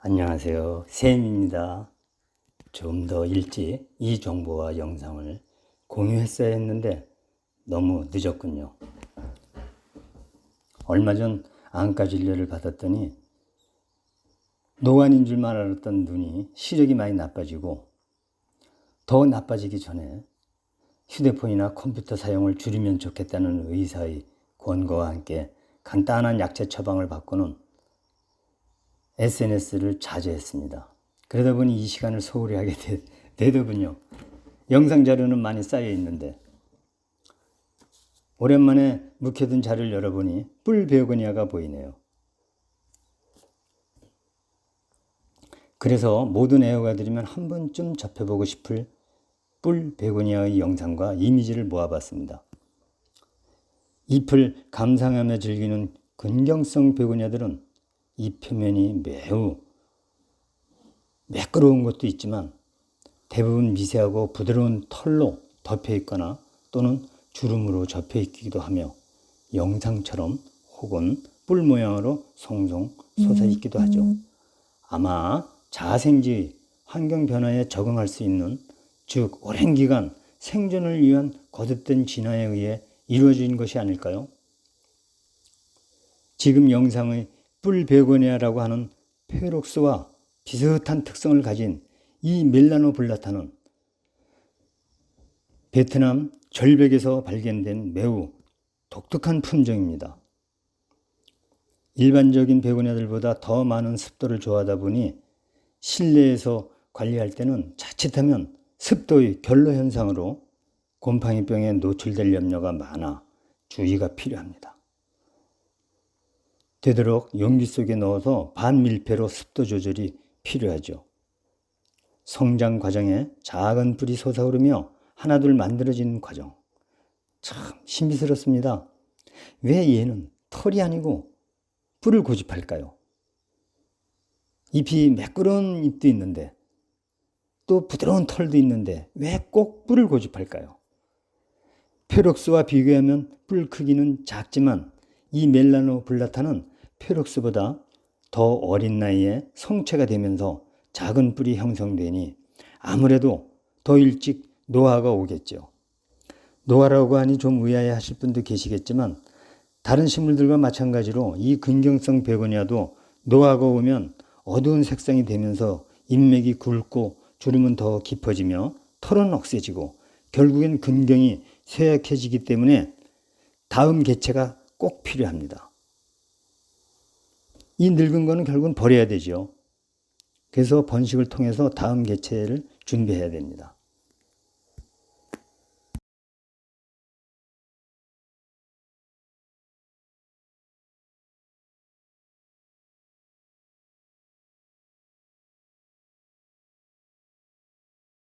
안녕하세요. 샘입니다. 좀 더 일찍 이 정보와 영상을 공유했어야 했는데 너무 늦었군요. 얼마 전 안과 진료를 받았더니 노안인 줄만 알았던 눈이 시력이 많이 나빠지고 더 나빠지기 전에 휴대폰이나 컴퓨터 사용을 줄이면 좋겠다는 의사의 권고와 함께 간단한 약제 처방을 받고는 SNS를 자제했습니다. 그러다 보니 이 시간을 소홀히 하게 되, 되더군요. 영상 자료는 많이 쌓여 있는데 오랜만에 묵혀둔 자료를 열어보니 뿔 베고니아가 보이네요. 그래서 모든 애호가들이면 한 번쯤 접해보고 싶을 뿔 베고니아의 영상과 이미지를 모아봤습니다. 잎을 감상하며 즐기는 근경성 베고니아들은 이 표면이 매우 매끄러운 것도 있지만 대부분 미세하고 부드러운 털로 덮여 있거나 또는 주름으로 접혀 있기도 하며 영상처럼 혹은 뿔 모양으로 송송 솟아 있기도 하죠. 아마 자생지 환경 변화에 적응할 수 있는 즉 오랜 기간 생존을 위한 거듭된 진화에 의해 이루어진 것이 아닐까요? 지금 영상의 뿔 베고니아라고 하는 페록스와 비슷한 특성을 가진 이 멜라노 블라타는 베트남 절벽에서 발견된 매우 독특한 품종입니다. 일반적인 베고니아들보다 더 많은 습도를 좋아하다 보니 실내에서 관리할 때는 자칫하면 습도의 결로 현상으로 곰팡이병에 노출될 염려가 많아 주의가 필요합니다. 되도록 용기 속에 넣어서 반밀폐로 습도 조절이 필요하죠. 성장 과정에 작은 뿔이 솟아오르며 하나둘 만들어지는 과정. 참 신비스럽습니다. 왜 얘는 털이 아니고 뿔을 고집할까요? 잎이 매끄러운 잎도 있는데 또 부드러운 털도 있는데 왜 꼭 뿔을 고집할까요? 페록스와 비교하면 뿔 크기는 작지만 이 멜라노 블라타는 페록스보다 더 어린 나이에 성체가 되면서 작은 뿔이 형성되니 아무래도 더 일찍 노화가 오겠죠. 노화라고 하니 좀 의아해 하실 분도 계시겠지만 다른 식물들과 마찬가지로 이 근경성 베고니아도 노화가 오면 어두운 색상이 되면서 인맥이 굵고 주름은 더 깊어지며 털은 억세지고 결국엔 근경이 쇠약해지기 때문에 다음 개체가 꼭 필요합니다. 이 늙은 거는 결국은 버려야 되죠. 그래서 번식을 통해서 다음 개체를 준비해야 됩니다.